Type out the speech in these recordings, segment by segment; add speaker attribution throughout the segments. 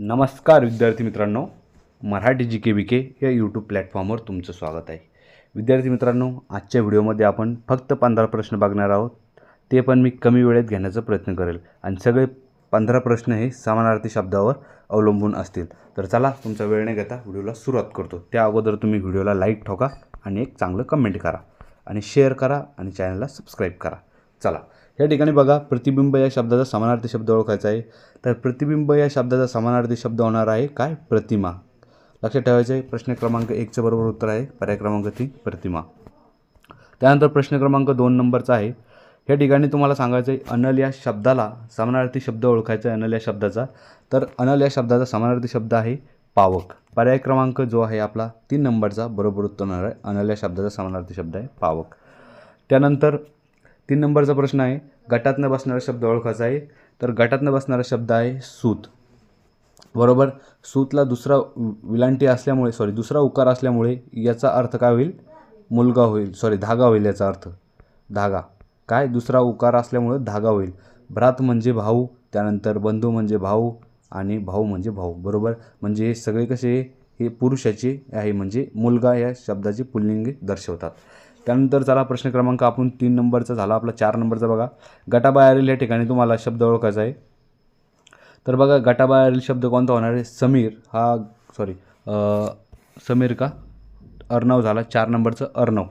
Speaker 1: नमस्कार विद्यार्थी मित्रांनो मराठी जी के बी के या यूट्यूब प्लॅटफॉर्मवर तुमचं स्वागत आहे. विद्यार्थी मित्रांनो आजच्या व्हिडिओमध्ये आपण फक्त पंधरा प्रश्न बघणार आहोत. ते पण मी कमी वेळेत घेण्याचा प्रयत्न करेल. आणि सगळे पंधरा प्रश्न हे समानार्थी शब्दावर अवलंबून असतील. तर चला तुमचा वेळ न घेता व्हिडिओला सुरुवात करतो. त्या अगोदर तुम्ही व्हिडिओला लाईक ठोका आणि एक चांगलं कमेंट करा. आणि शेअर करा आणि चॅनलला सबस्क्राईब करा. चला. या ठिकाणी बघा प्रतिबिंब या शब्दाचा समानार्थी शब्द ओळखायचा आहे. तर प्रतिबिंब या शब्दाचा समानार्थी शब्द होणार आहे काय? प्रतिमा. लक्षात ठेवायचं आहे प्रश्न क्रमांक एकचं बरोबर उत्तर आहे पर्याय क्रमांक तीन प्रतिमा. त्यानंतर प्रश्न क्रमांक दोन नंबरचा आहे. या ठिकाणी तुम्हाला सांगायचं आहे अनल या शब्दाला समानार्थी शब्द ओळखायचा आहे अनल या शब्दाचा. तर अनल या शब्दाचा समानार्थी शब्द आहे पावक. पर्याय क्रमांक जो आहे आपला तीन नंबरचा बरोबर उत्तर होणार आहे अनल या शब्दाचा समानार्थी शब्द आहे पावक. त्यानंतर तीन नंबरचा प्रश्न आहे गटातनं बसणारा शब्द ओळखायचा आहे. तर गटातनं बसणारा शब्द आहे सूत. बरोबर? सूतला दुसरा विलांटी असल्यामुळे सॉरी दुसरा उकार असल्यामुळे याचा अर्थ काय होईल? मुलगा होईल. सॉरी धागा होईल याचा अर्थ. धागा. काय? दुसरा उकार असल्यामुळं धागा होईल. भ्रात म्हणजे भाऊ त्यानंतर बंधू म्हणजे भाऊ आणि भाऊ म्हणजे भाऊ. बरोबर? म्हणजे हे सगळे कसे? हे पुरुषाचे आहे म्हणजे मुलगा या शब्दाचे पुल्लिंगी दर्शवतात. त्यानंतर चला प्रश्न क्रमांक आपण तीन नंबरचा झाला. आपला चार नंबरचा बघा. गटाबाहेरील या ठिकाणी तुम्हाला शब्द ओळखायचा आहे. तर बघा गटाबाहेरील शब्द कोणता होणार आहे? समीर. हा सॉरी समीर का? अर्णव झाला. चार नंबरचं अर्णव.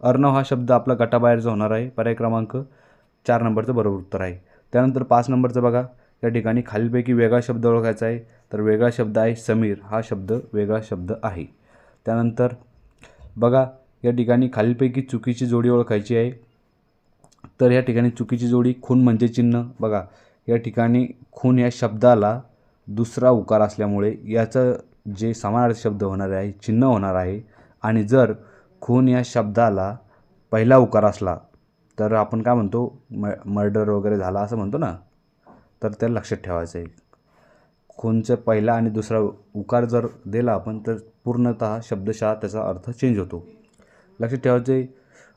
Speaker 1: अर्णव हा शब्द आपला गटाबाहेरचा होणार आहे. पर्याय क्रमांक चार नंबरचं बरोबर उत्तर आहे. त्यानंतर पाच नंबरचं बघा. या ठिकाणी खालीलपैकी वेगळा शब्द ओळखायचा आहे. तर वेगळा शब्द आहे समीर. हा शब्द वेगळा शब्द आहे. त्यानंतर बघा या ठिकाणी खालीलपैकी चुकीची जोडी ओळखायची आहे. तर या ठिकाणी चुकीची जोडी खून म्हणजे चिन्ह. बघा या ठिकाणी खून या शब्दाला दुसरा उकार असल्यामुळे याचं जे समानार्थी शब्द होणार आहे चिन्ह होणार आहे. आणि जर खून या शब्दाला पहिला उकार असला तर आपण काय म्हणतो? म मर्डर वगैरे झाला असं म्हणतो ना? तर त्याला लक्षात ठेवायचं आहे. खूनचा पहिला आणि दुसरा उकार जर दिला आपण तर पूर्णतः शब्दशः त्याचा अर्थ चेंज होतो. लक्षात ठेवायचं आहे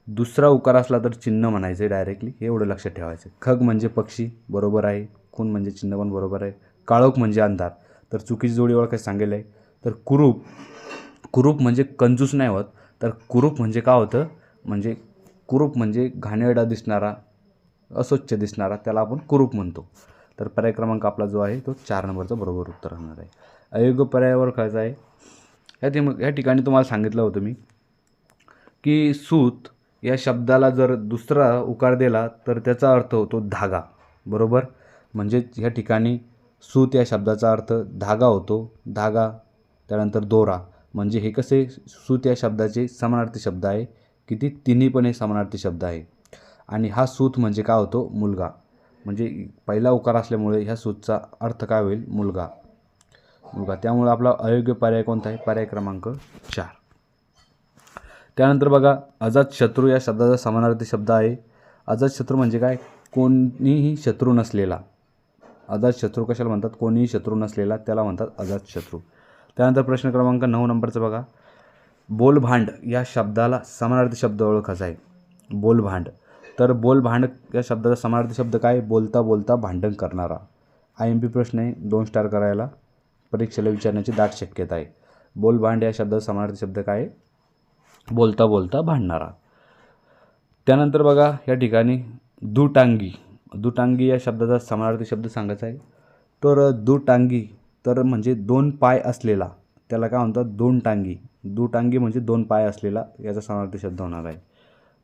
Speaker 1: दुसरा उकार असला तर चिन्ह म्हणायचं आहे डायरेक्टली हे एवढं लक्षात ठेवायचं खग म्हणजे पक्षी बरोबर आहे. खून म्हणजे चिन्ह पण बरोबर आहे. काळोख म्हणजे अंधार. तर चुकीची जोडी ओळखायचं सांगेल आहे तर कुरूप कुरूप म्हणजे कंजूस नाही होत. तर कुरूप म्हणजे का होतं? म्हणजे कुरूप म्हणजे घाणेरडा दिसणारा अस्वच्छ दिसणारा त्याला आपण कुरूप म्हणतो. तर पर्याय क्रमांक आपला जो आहे तो चार नंबरचा बरोबर उत्तर राहणार आहे. अयोग्य पर्यायावर ओळखायचा आहे. या ते ह्या ठिकाणी तुम्हाला सांगितलं होतं मी. की सूत या शब्दाला जर दुसरा उकार दिला तर त्याचा अर्थ होतो धागा. बरोबर? म्हणजेच ह्या ठिकाणी सूत या शब्दाचा अर्थ धागा होतो. धागा त्यानंतर दोरा. म्हणजे हे कसे सूत या शब्दाचे समानार्थी शब्द आहे? किती तिन्ही पण हे समानार्थी शब्द आहे. आणि हा सूत म्हणजे काय होतो? मुलगा. म्हणजे पहिला उकार असल्यामुळे ह्या सूतचा अर्थ काय होईल? मुलगा. मुलगा. त्यामुळे आपला अयोग्य पर्याय कोणता आहे? पर्याय क्रमांक चार. त्यानंतर बघा अजात शत्रू या शब्दाचा समानार्थी शब्द आहे. अजात शत्रू म्हणजे काय? कोणीही शत्रू नसलेला. अजात शत्रू कशाला म्हणतात? कोणीही शत्रू नसलेला त्याला म्हणतात अजात शत्रू. त्यानंतर प्रश्न क्रमांक नऊ नंबरचं बघा. बोलभांड या शब्दाला समानार्थी शब्द ओळखायचा आहे. बोलभांड. तर बोलभांड या शब्दाचा समानार्थी शब्द काय? बोलता बोलता भांडण करणारा. आय एम पी प्रश्न आहे दोन स्टार करायला. परीक्षेला विचारण्याची दाट शक्यता आहे. बोलभांड या शब्दाचा समानार्थी शब्द काय? आहे? बोलता बोलता भांडणारा. त्यानंतर बघा या ठिकाणी दुटांगी. दुटांगी या शब्दाचा समानार्थी शब्द सांगायचा आहे. तर दुटांगी तर म्हणजे दोन पाय असलेला. त्याला काय म्हणतात? दोन टांगी दुटांगी म्हणजे दोन पाय असलेला याचा समानार्थी शब्द होणार आहे.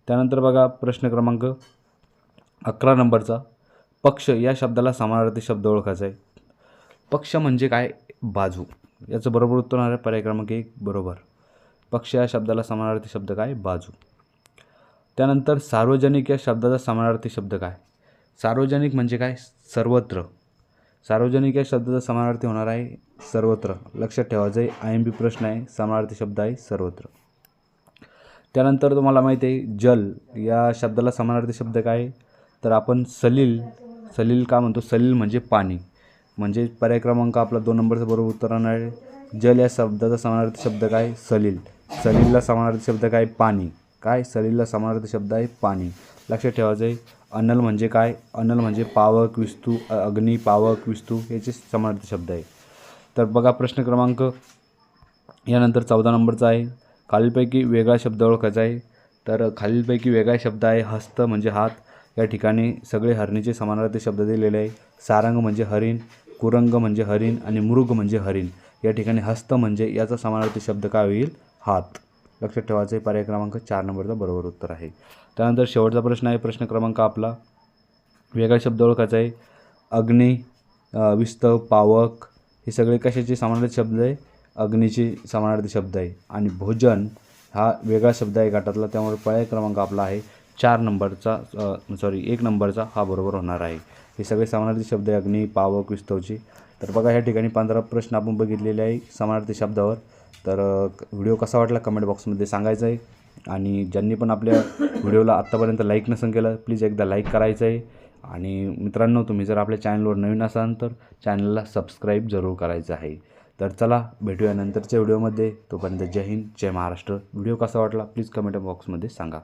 Speaker 1: त्यानंतर बघा प्रश्न क्रमांक अकरा नंबरचा. पक्ष या शब्दाला समानार्थी शब्द ओळखायचा आहे. पक्ष म्हणजे काय? बाजू. याचं बरोबर उत्तर होणार आहे. पर्याय क्रमांक एक बरोबर. पक्ष या शब्दाला समानार्थी शब्द काय? बाजू. त्यानंतर सार्वजनिक या शब्दाचा समानार्थी शब्द काय? सार्वजनिक म्हणजे काय? सर्वत्र. सार्वजनिक या शब्दाचा समानार्थी होणार आहे सर्वत्र. लक्षात ठेवायचं आहे आय एम बी प्रश्न आहे समानार्थी शब्द आहे सर्वत्र. त्यानंतर तुम्हाला माहिती आहे जल या शब्दाला समानार्थी शब्द काय? आहे? तर आपण सलील सलील का म्हणतो? सलील म्हणजे पाणी. म्हणजे पर्याय क्रमांक आपला दोन नंबरचं बरोबर उत्तर राहणार आहे. जल या शब्दाचा समानार्थी शब्द काय? सलील. सलीलला समानार्थी शब्द काय? पाणी. काय? सलीलला समानार्थी शब्द आहे पाणी. लक्षात ठेवायचं आहे अनल म्हणजे काय? अनल म्हणजे पावक विस्तू अग्नी पावक विस्तू याचे समानार्थी शब्द आहे. तर बघा प्रश्न क्रमांक. यानंतर चौदा नंबरचा आहे. खालीलपैकी वेगळा शब्द ओळखायचा आहे. तर खालीलपैकी वेगळा शब्द आहे हस्त म्हणजे हात. या ठिकाणी सगळे हरणीचे समानार्थी शब्द दिलेले आहे. सारंग म्हणजे हरिण कुरंग म्हणजे हरिण आणि मृग म्हणजे हरिण. या ठिकाणी हस्त म्हणजे याचा समानार्थी शब्द काय होईल? हात. लक्षात ठेवायचं आहे पर्याय क्रमांक चार नंबरचा बरोबर उत्तर आहे. त्यानंतर शेवटचा प्रश्न आहे प्रश्न क्रमांक आपला. वेगळा शब्द ओळखायचा आहे. अग्नी विस्तव पावक हे सगळे कशाचे समानार्थी शब्द आहे? अग्नीचे समानार्थी शब्द आहे. आणि भोजन हा वेगळा शब्द आहे गटातला त्यामुळे पर्याय क्रमांक आपला आहे. चार नंबरचा सॉरी एक नंबरचा हा बरोबर होणार आहे. हे सगळे समानार्थी शब्द आहे अग्नी पावक विस्तवचे तर बघा ह्या ठिकाणी पंधरा प्रश्न आपण बघितलेले आहे समानार्थी शब्दावर. तर व्हिडिओ कसा वाटला कमेंट बॉक्समध्ये सांगायचं आहे आणि ज्यांनी पण आपल्या व्हिडिओला आत्तापर्यंत लाईक नसेल केलं प्लीज एकदा लाईक करायचं आहे आणि मित्रांनो तुम्ही जर आपल्या चॅनलवर नवीन असाल तर चॅनलला सबस्क्राईब जरूर करायचं आहे. तर चला भेटूया नंतरच्या व्हिडिओमध्ये तोपर्यंत जय हिंद जय महाराष्ट्र. व्हिडिओ कसा वाटला प्लीज कमेंट बॉक्समध्ये सांगा.